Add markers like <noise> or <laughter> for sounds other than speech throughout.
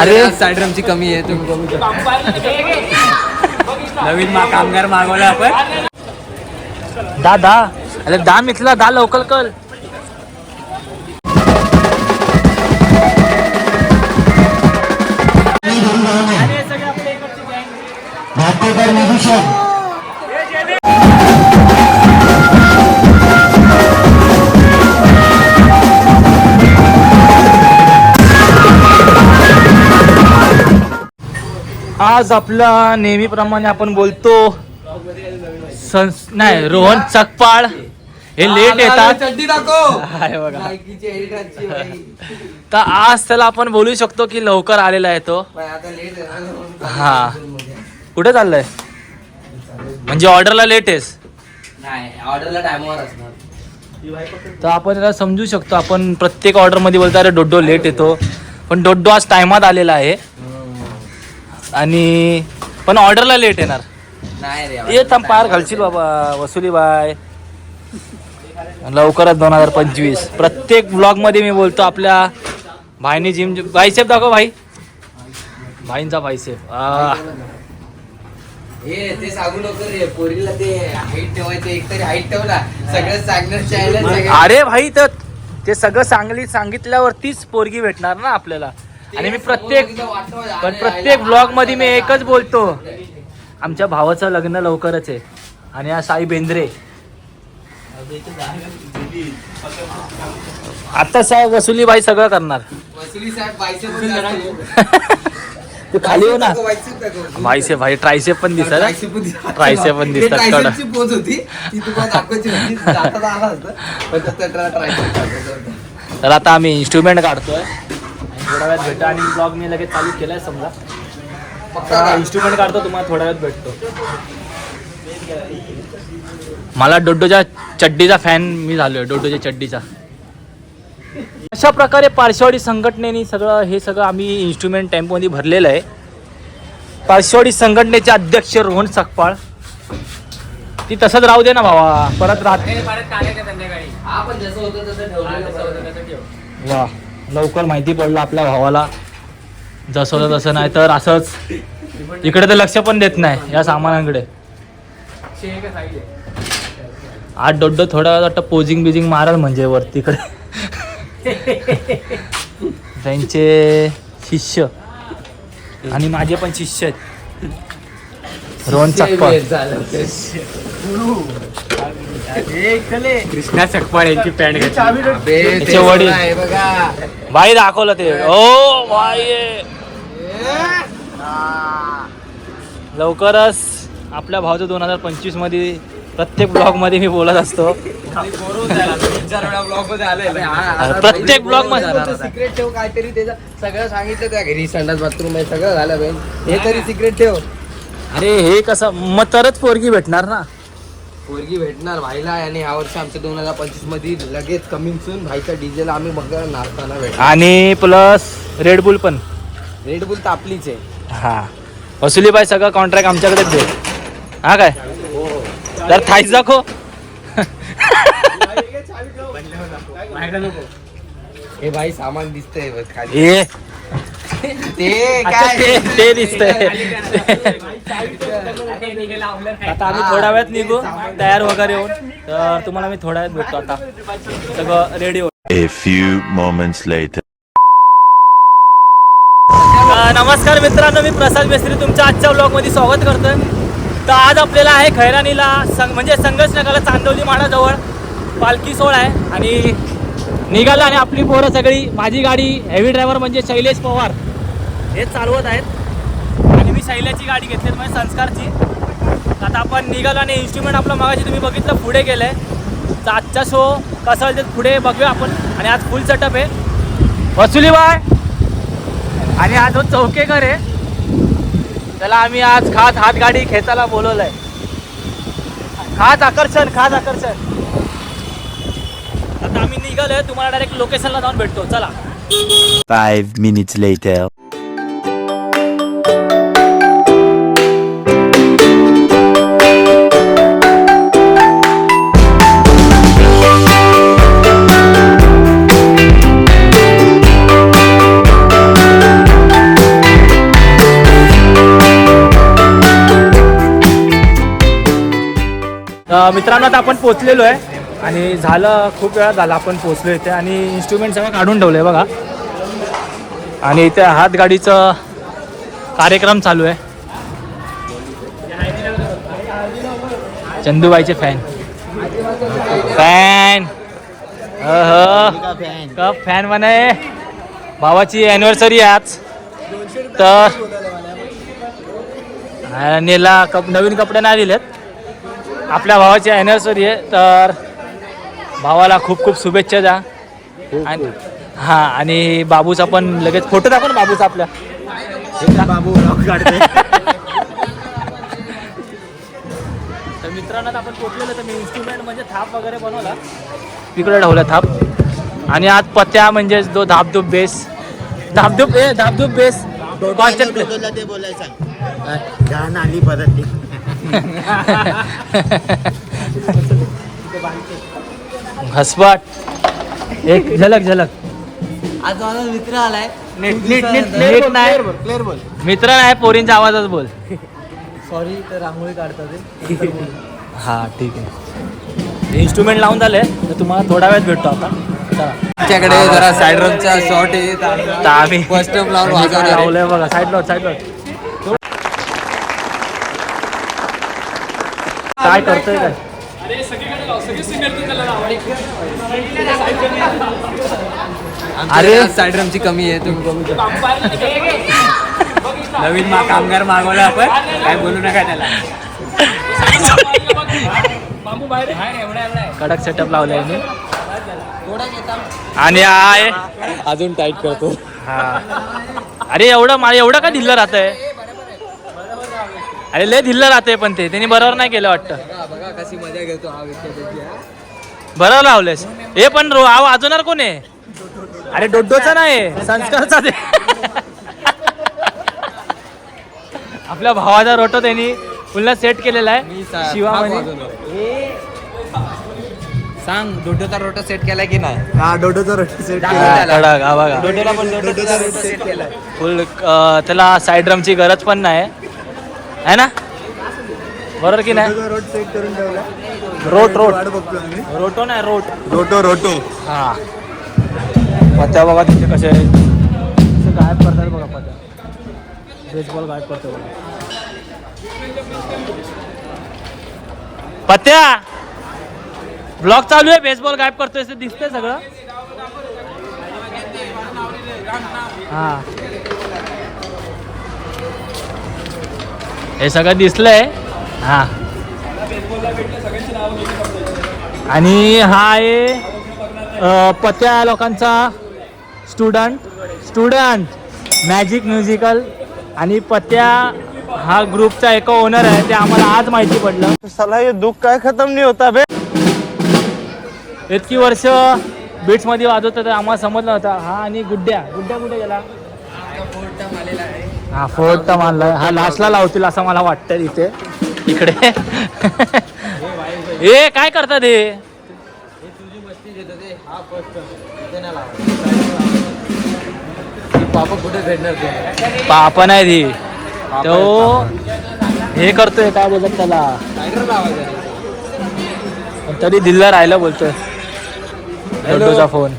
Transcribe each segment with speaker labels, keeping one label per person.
Speaker 1: अरे.
Speaker 2: साईड ड्रमची कमी आहे तुम्ही कमी नवीन मा कामगार मागवला आपण.
Speaker 1: दा दा अरे दा मिथला दा लवकर कर
Speaker 3: निभूषण
Speaker 1: आज आपला नेहमीप्रमाणे आपण बोलतो संस नाही रोहन चकपाळ. हे लेट येतात. आहे बघा. तर आज त्याला आपण बोलू शकतो की लवकर आलेला आहे तो. हा. कुठे चाललाय? म्हणजे ऑर्डरला लेट आहेस. तर आपण त्याला समजू शकतो. आपण प्रत्येक ऑर्डरमध्ये बोलतो अरे डोड्डो लेट येतो. पण डोड्डो आज टायमात आलेला आहे. आणि पण ऑर्डरला लेट येणार.
Speaker 2: नाही रे
Speaker 1: ये थांब पार घालशील बाबा वसुली बाय लवकरच दोन हजार पंचवीस. प्रत्येक ब्लॉगमध्ये मी बोलतो आपल्या भाईने जिम भाईसेफ दाखव भाई. भाईंचा आ,
Speaker 2: हे ते सांगू नको रे पोरीला ते हाईट ठेवायचं एक तरी हाईट ठेव ना सगळं सांगणार चॅनल
Speaker 1: अरे भाई तर ते सगळं सांगली सांगितल्यावरतीच पोरगी भेटणार ना आपल्याला. आणि मी प्रत्येक पण प्रत्येक ब्लॉगमध्ये मी एकच बोलतो. आमच्या भावाचं लग्न लवकरच आहे. आणि हा साई बेंद्रे. आता साहेब वसुली बाई सगळं करणार. <laughs> तू खाली हो ना. बाईसे भाई ट्रायसेप पण दिसत. Tricep पण दिसतात. तर आता आम्ही इन्स्ट्रुमेंट काढतोय. थोड्या वेळात भेटा आणि ब्लॉग मी लगेच चालू केलाय समजा. इन्स्ट्रुमेंट काढतो तुम्हाला थोड्या वेळात भेटतो. मला डोडोच्या चड्डीचा फॅन मी झालोय डोडोच्या चड्डीचा. अशा प्रकारे पारशेवाडी संघटनेने सगळं हे सगळं आम्ही इन्स्ट्रुमेंट टेम्पोमध्ये भरलेलं आहे. पारशेवाडी संघटनेचे अध्यक्ष रोहन सकपाळ. ती तसंच राहू दे ना भावा परत राहत.
Speaker 2: हा पण जसं होतं तसं ठेवलेलं
Speaker 1: वा लवकर माहिती पडलं आपल्या भावाला. जसं होतं तसं नाही तर असंच. इकडे तर लक्ष पण देत नाही या सामानांकडे. आठ डोड्डो थोडा वाटतं पोजिंग बिजिंग मारल म्हणजे वर तिकडे. <laughs> त्यांचे शिष्य. आणि माझे पण शिष्य आहेत. रोहन चकपाळ
Speaker 2: कृष्णा सकपाळ यांची पॅन्ट
Speaker 1: त्याचे वडील.
Speaker 2: बघा.
Speaker 1: भाई दाखवलं ते. ओ भाई लवकरच आपल्या भावाचं दोन हजार पंचवीसमध्ये प्रत्येक ब्लॉगमध्ये मी बोलत असतो. प्रत्येक ब्लॉगमध्ये.
Speaker 2: सिक्रेट ठेव काहीतरी त्याचं. सगळं सांगितलं त्या घरी संडास बाथरूम आहे सगळं झालं बहीण. हे तरी सिक्रेट ठेव.
Speaker 1: अरे हे कसं? मग तरच पोरगी भेटणार ना?
Speaker 2: पोरगी भेटणार भाईला आणि ह्या वर्षी आमच्या दोन हजार पंचवीसमध्ये लगेच कमिंग सून भाईच्या डीजेला आम्ही बघा नाचताना भेटणार.
Speaker 1: आणि प्लस रेड बुल पण.
Speaker 2: रेड बुल तापलीच आहे.
Speaker 1: हा. वसुलीबाई सगळं कॉन्ट्रॅक्ट आमच्याकडेच दे हा काय? तर थाईच दाखव.
Speaker 2: हे भाई सामान दिसतंय बघ खाली.
Speaker 1: ए
Speaker 2: ते
Speaker 1: अच्छा,
Speaker 2: काय?
Speaker 1: ते ते दिसतंय. <laughs> आता आम्ही थोड्या वेळात निघू. तयार वगैरे होऊन. तर तुम्हाला मी थोड्या वेळात भेटतो आता. सगळं रेडी हो
Speaker 4: A few moments later.
Speaker 1: नमस्कार मित्रांनो मी प्रसाद मेस्त्री तुमच्या आजच्या ब्लॉगमध्ये स्वागत करतोय. तर आज आपल्याला आहे खैरानीला संग म्हणजे संघर्षनगरला चांदवली माडाजवळ पालखी सोहळा आहे. आणि निघाला आणि आपली पोरं सगळी. माझी गाडी हेवी ड्रायव्हर म्हणजे शैलेश पवार. हेच चालवत आहेत. शैल्याची गाडी घेतली म्हणजे संस्कारची. आता आपण निघालो आणि इन्स्ट्रुमेंट आपलं मागाशी तुम्ही बघितलं पुढे गेलं आहे तर आजचा शो कसा होईल ते पुढे बघूया आपण. आणि आज फुल सेटअप आहे. वसुली बाय आणि आज चौकेकर आहे त्याला आम्ही आज खास हात गाडी खेचायला बोलवलंय. खास आकर्षण खास आकर्षण. आता आम्ही निघालोय तुम्हाला डायरेक्ट लोकेशनला जाऊन भेटतो. चला.
Speaker 4: Five minutes later.
Speaker 1: मित्रांनो आता आपण पोचलेलो आहे. आणि झालं खूप वेळा झाला आपण पोचलो इथे. आणि इन्स्ट्रुमेंट सगळं काढून ठेवलं आहे बघा. आणि इथे हातगाडीचं कार्यक्रम चालू आहे. चंदूबाईचे फॅन फॅन कप फॅन म्हणे. भावाची ॲनिव्हर्सरी आहे आज. तर नेला कप नवीन कपडे नाही दिलेत. आपल्या भावाची अॅनिव्हर्सरी आहे तर भावाला खूप खूप शुभेच्छा द्या. आणि हां आणि बाबूचा पण लगेच फोटो दाखव ना बाबूचा आपल्या. बाबू काढते तर मित्रांनो आपण पोचलेलो तर मी इन्स्ट्रुमेंट म्हणजे थाप वगैरे बनवला. तिकडे ठेवला थाप. आणि आज पत्या म्हणजे जो धापधूप बेस धापधूप ए धापधूप बेस कॉन्स्टंट
Speaker 3: ते बोलायचं. आली परत <laughs>
Speaker 1: हसपाट एक झलक झलक.
Speaker 2: आज माझा मित्र आलाय.
Speaker 1: नीट नीट नीट नीट नाही.
Speaker 3: क्लिअर बोल
Speaker 1: मित्र नाही पोरींच्या आवाजात बोल.
Speaker 2: सॉरी तर रांगोळी काढतात <laughs>
Speaker 1: हा ठीक आहे. इन्स्ट्रुमेंट लावून झाले तर तुम्हाला थोडा वेळात भेटतो आता. चला.
Speaker 2: आमच्याकडे जरा साईड रोडचा शॉर्ट आहे.
Speaker 1: तर आम्ही
Speaker 2: फर्स्ट टाइम लावून वाजवणार
Speaker 1: बघा साईड लॉट साईड लॉट काय करतोय काय?
Speaker 2: अरे साईड रमची कमी आहे तुम्ही बघू शकता.
Speaker 1: नवीन मा कामगार मागवला आपण. काय बोलू नका त्याला. कडक सेटअप लावलाय मी आणि आहे
Speaker 2: अजून टाईट करतो.
Speaker 1: हा. अरे एवढं मला एवढं का ढिल्लं राहत आहे अरे लय ढिल्लं राहते पण ते. त्यांनी बरोबर नाही केलं वाटतं.
Speaker 2: बघा बघा कशी मजा घेतो हा विषय त्याची.
Speaker 1: बरोबर लावलेस हे पण रो आव वाजवणार कोण आहे? अरे डोड्डोचा नाही संस्कारचा ते आपल्या भावाचा रोटो त्यांनी पुन्हा सेट केलेला आहे.
Speaker 2: वाजवणार. सांग डोडोचा रोटो सेट केला की नाही?
Speaker 3: हा डोडोचा रोटी सेट
Speaker 2: दाखव
Speaker 1: हा,
Speaker 2: त्याला.
Speaker 1: कडक, हा बघा
Speaker 2: डोडोला पण डोडोचा रोटो सेट केलाय.
Speaker 1: फुल त्याला साईड ड्रमची गरज पण नाही. आहे ना? बरोबर की नाही
Speaker 3: रोड सेट करून ठेवला.
Speaker 1: रोट रोट
Speaker 3: वाट बघतो आम्ही.
Speaker 1: रोटो नाही रोट
Speaker 3: रोटो रोटो
Speaker 1: हा. पत्या बघा तिथे कसे गायब करतात बघा पत्या. बेसबॉल गायब करतो बघा. पत्या! ब्लॉग चालू आहे बेसबॉल गायब करतोय दिसतंय सगळं. हा. हे सगळं दिसलंय. हा. आणि हा आहे पत्या लोकांचा स्टुडंट स्टुडंट मॅजिक म्युझिकल आणि पत्या हा ग्रुपचा एक ओनर आहे ते आम्हाला आज माहिती पडलं.
Speaker 3: साला हे दुःख काय खतम नाही होता बे.
Speaker 1: इतकी वर्ष बीट्समध्ये वाजवत आम्हाला समजलं नव्हतं. हा आणि गुड्ड्या. गुड्ड्या कुठे गेला? हा फोर्ट तर मानलाय हा लास्टला लावतील असं मला वाटतं इथे. इकडे. <laughs> ए काय करतात हे
Speaker 2: पापा कुठे भेटणार ते?
Speaker 1: पापा नाही ती. तो हे करतोय काय बोलतात त्याला? तरी दिल्ला राहिलं बोलतोय. फोन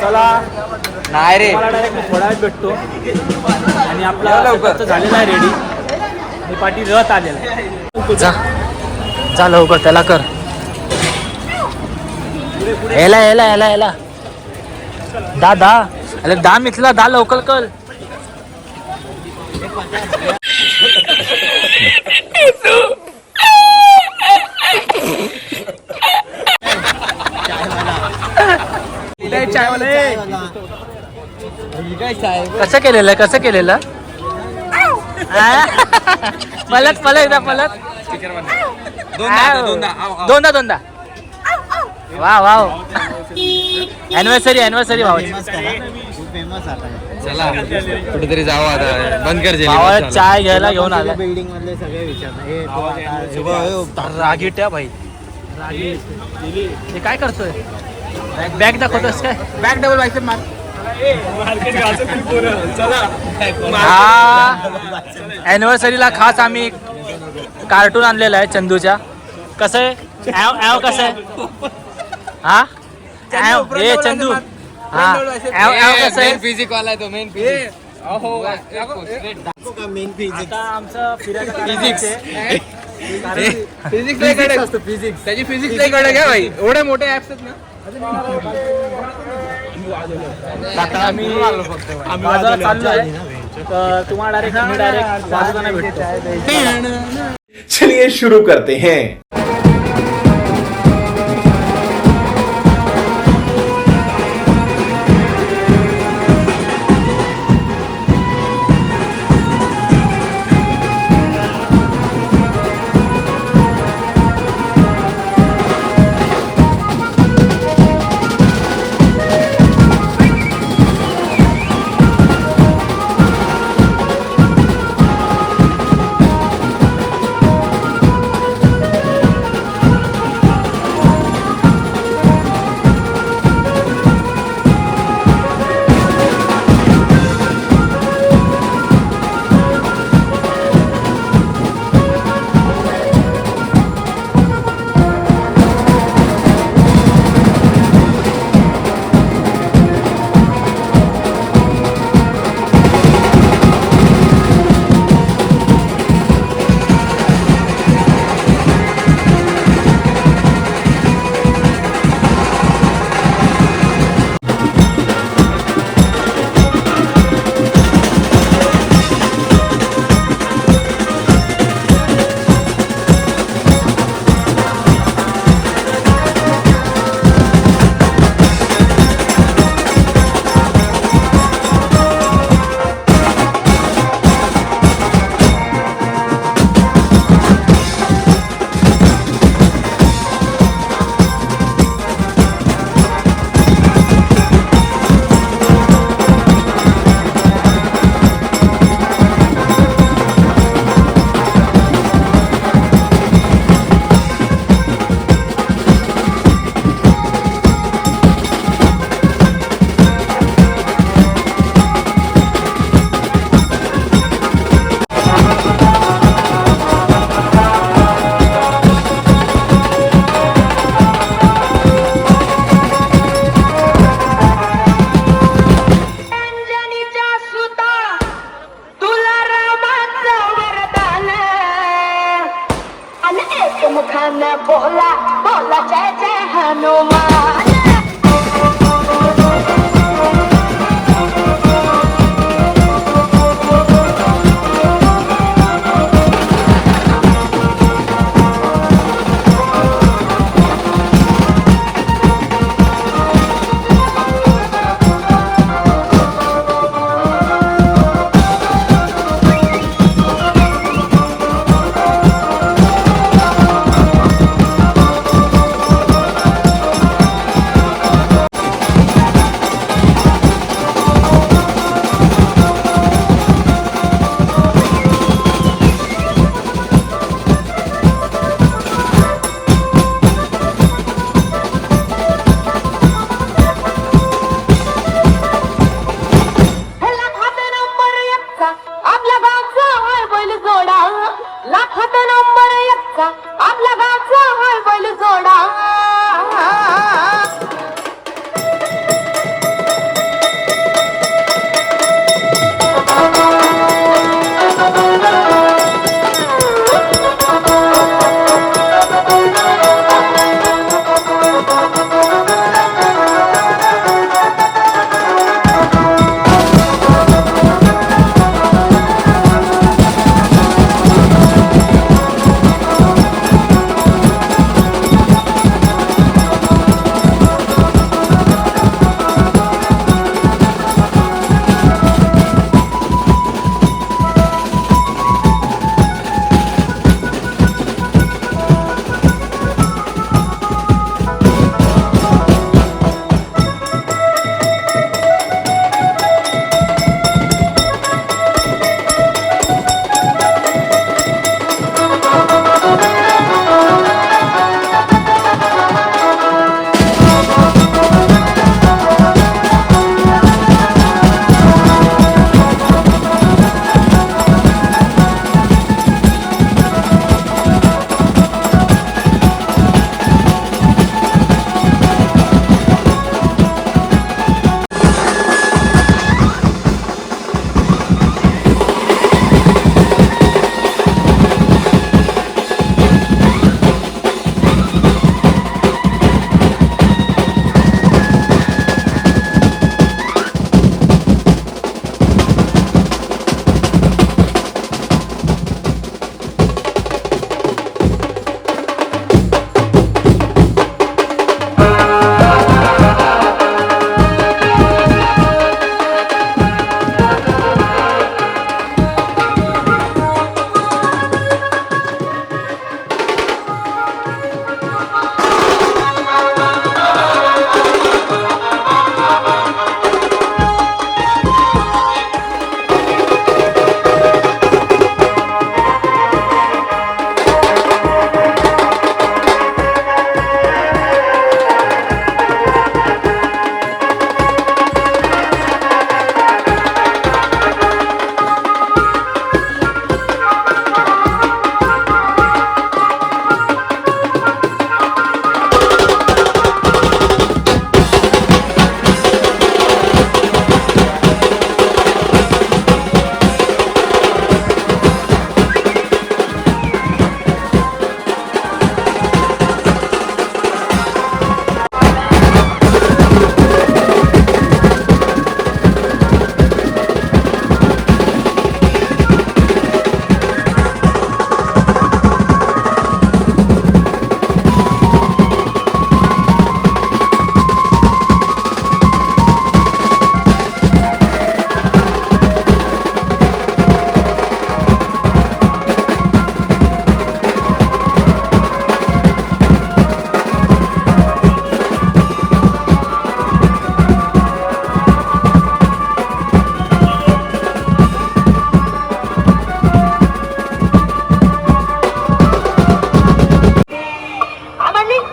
Speaker 1: चला.
Speaker 2: नाही रे.
Speaker 1: मला डायरेक्ट थोडा वेळ भेटतो. आणि आपला लवकर. झालेला आहे रेडी आणि पाठी रथ आलेला आहे. जा. जा लवकर त्याला कर. याला याला याला याला दा दा. अरे दा मिथला दा लवकर कर. <laughs> कसं केलेलं कसं केलेलं? आ? पलट पलट एकदा. दोनदा दोनदा. वा वा. अॅनिव्हर्सरी अॅनिव्हर्सरी भावाची.
Speaker 3: आता
Speaker 2: चला. कुठेतरी जाऊ आता. बंद कर
Speaker 1: चाय घ्यायला घेऊन आला.
Speaker 3: बिल्डिंग मधले सगळे बघ.
Speaker 1: रागीट्या भाई. हे काय करतोय? बॅग दाखवतोस काय?
Speaker 2: बॅक डबल बायसेप मार.
Speaker 1: हा. अॅनिव्हर्सरीला खास आम्ही कार्टून आणलेला आहे चंदूच्या. कसं आहे? ॲव ॲव कसं आहे? हा? ॲव हे चंदू. हा. ॲव ॲव कसं आहे?
Speaker 2: फिजिक वाला तो मेन
Speaker 1: आता आमचं फिरायचं फिजिक्स
Speaker 2: फिजिक्स कडक असतो फिजिक्स त्याची फिजिक्स लय कडक आहे भाई. एवढे मोठे ऍप्स आहेत ना.
Speaker 1: आता आम्ही बाजारात चाललोय. तर तुम्हाला डायरेक्ट डायरेक्ट भेटतो.
Speaker 5: चलिए शुरू करते हैं।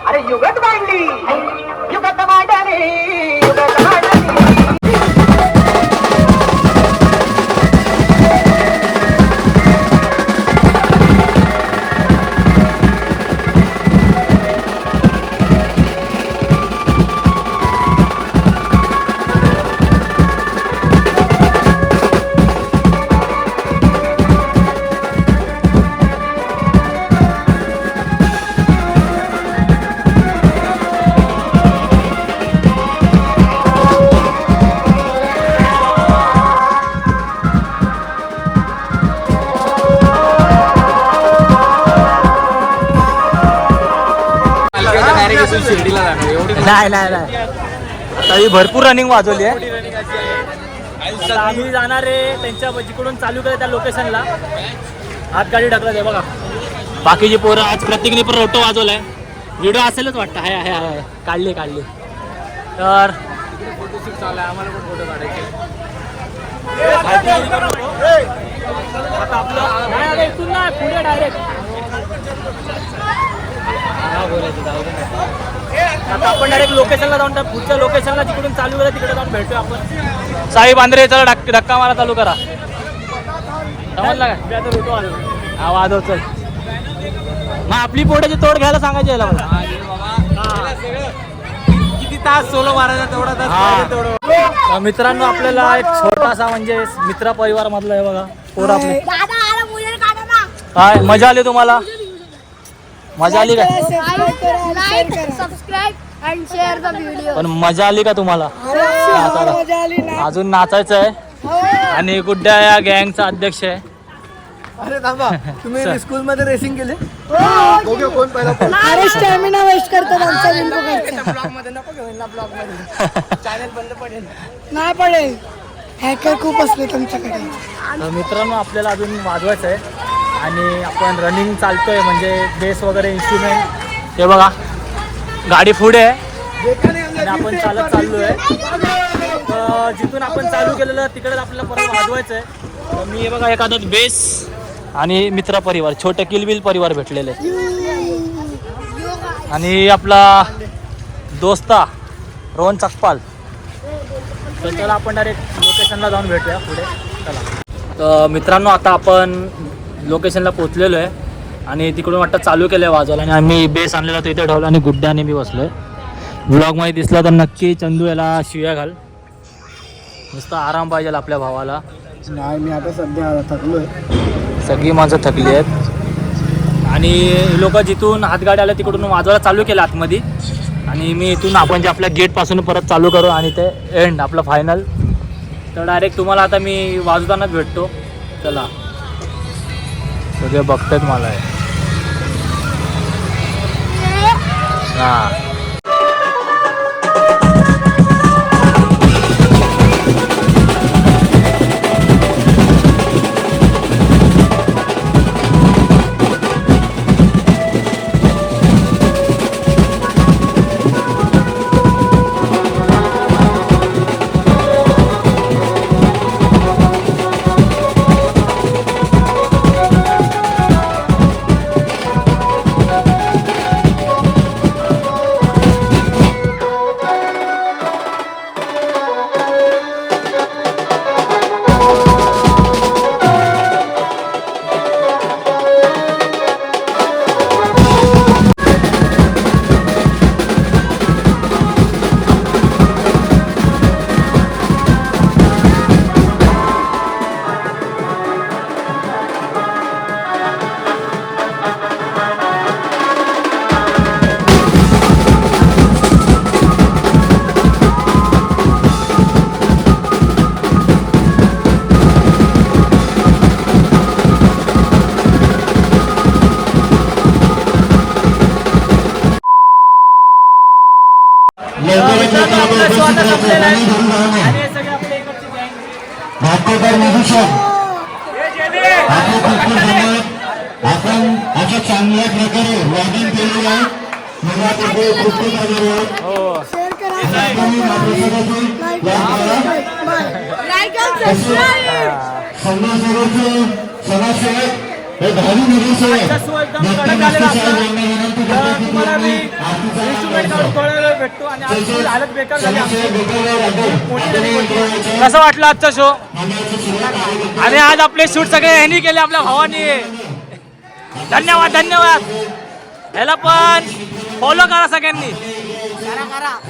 Speaker 6: अरे युगत वाढली. युगत मांडली
Speaker 2: डायरेक्ट शिर्डीला जाणार एवढी
Speaker 1: नाही नाही नाही. आता ही भरपूर रनिंग वाजवली आहे. आता आम्ही जाणार आहे त्यांच्या जिकडून चालू केलं त्या लोकेशनला हातगाडी ढकलत आहे बघा. बाकीची पोरं आज प्रत्येकाने पण रोटो वाजवलाय. व्हिडिओ असेलच वाटतं. हाय हाय हाय. काढली काढली. तर आता आपलं नाही, आता इथून नाही, पुढे डायरेक्ट आता आपण डायरेक्ट लोकेशनला जाऊन टाक- पुढच्या लोकेशनला जिकडून चालू केलं तिकडे जाऊन भेटूया आपण. साई बांद्रे चला धक- धक्का मारा चालू करा समजला काय मी आता रोटो. हा वाजव चल. मग आपली पोटाची तोड घ्यायला सांगायची याला मला.
Speaker 2: किती तास सोलो मारायचा तेवढा तास तेवढं.
Speaker 1: मित्रांनो आपल्याला एक छोटासा म्हणजे मित्र परिवार मधला आहे बघा. पोर आपले. काय? मजा आली तुम्हाला? मजा आली काय
Speaker 7: video.
Speaker 1: पण मजा आली का तुम्हाला? नाचायला? अजून नाचायचं आहे. आणि गुड्डा या गँगचा अध्यक्ष आहे.
Speaker 3: अरे थांबा. तुम्ही स्कूल मध्ये रेसिंग केले?
Speaker 7: अरे स्टॅमिना वेस्ट करतात आमचा बिंदू <laughs> नाही पडेल. हॅकर खूप असले तुमच्याकडे.
Speaker 1: तर मित्रांनो आपल्याला अजून वाजवायचं आहे. आणि आपण रनिंग चालतोय म्हणजे बेस वगैरे इन्स्ट्रुमेंट हे बघा गाडी पुढे आहे. आणि आपण चालत चाललो आहे जिथून आपण चालू केलेलं तिकडेच आपल्याला परत वाजवायचं आहे मी हे बघा एखादा बेस आणि मित्र परिवार छोटे किलबिल परिवार भेटलेले. आणि आपला दोस्ता रोहन चकपाल. तर चला आपण डायरेक्ट लोकेशनला जाऊन भेटूया पुढे. चला. तर मित्रांनो आता आपण लोकेशनला पोचलेलो आहे. आणि तिकडून वाटतं चालू केलं आहे वाजवायला. आणि आम्ही बेस आणलेला होता इथे ठेवला आणि गुड्ड्याने मी बसलो आहे ब्लॉगमध्ये दिसला तर नक्की चंदू याला शिव्या घाल. नुसतं आराम पाहिजे आपल्या भावाला.
Speaker 3: नाही मी आता सध्या थकलोय.
Speaker 1: सगळी माणसं थकली आहेत. आणि लोक जिथून हातगाडी आल्या तिकडून वाजवायला चालू केलं आतमध्ये. आणि मी इथून आपण जे आपल्या गेटपासून परत चालू करू आणि ते एंड आपलं फायनल तर डायरेक्ट तुम्हाला आता मी वाजवतानाच भेटतो. चला. सगळे बघतात मला हे.
Speaker 8: नाट्यकार म्युझिशियन आपले खूप धन्यवाद आपण अशा चांगल्या प्रकारे वादन केलेलं आहे. मनातर्फे खूप खूप आहे.
Speaker 1: हो.
Speaker 7: सबस्क्राईब
Speaker 8: समाजसेवेचे समाजसेवक हे भावी
Speaker 1: एकदम
Speaker 8: डॉक्टर साहेब. यांना विनंती
Speaker 1: भेटतो आणि आजची हालत बेकार झाली आमची. कसं वाटलं आजचा शो आणि आज आपले शूट सगळे ह्यांनी केले आपल्या भावानी. धन्यवाद धन्यवाद. ह्याला पण फॉलो करा सगळ्यांनी.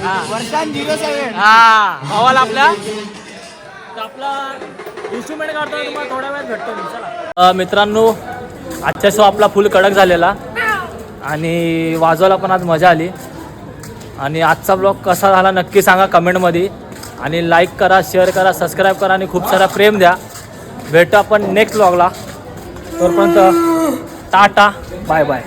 Speaker 1: हा. हा भावाला आपल्या आपला इन्स्ट्रुमेंट काढतो तुम्हाला भेटतो मित्रांनो आजचा शो आपला फुल कडक झालेला. आणि वाजवायला पण आज मजा आली. आणि आजचा ब्लॉग कसा झाला नक्की सांगा कमेंटमध्ये. आणि लाईक करा शेअर करा सबस्क्राईब करा आणि खूप सारा प्रेम द्या. भेटू आपण नेक्स्ट ब्लॉगला तोपर्यंत टाटा बाय बाय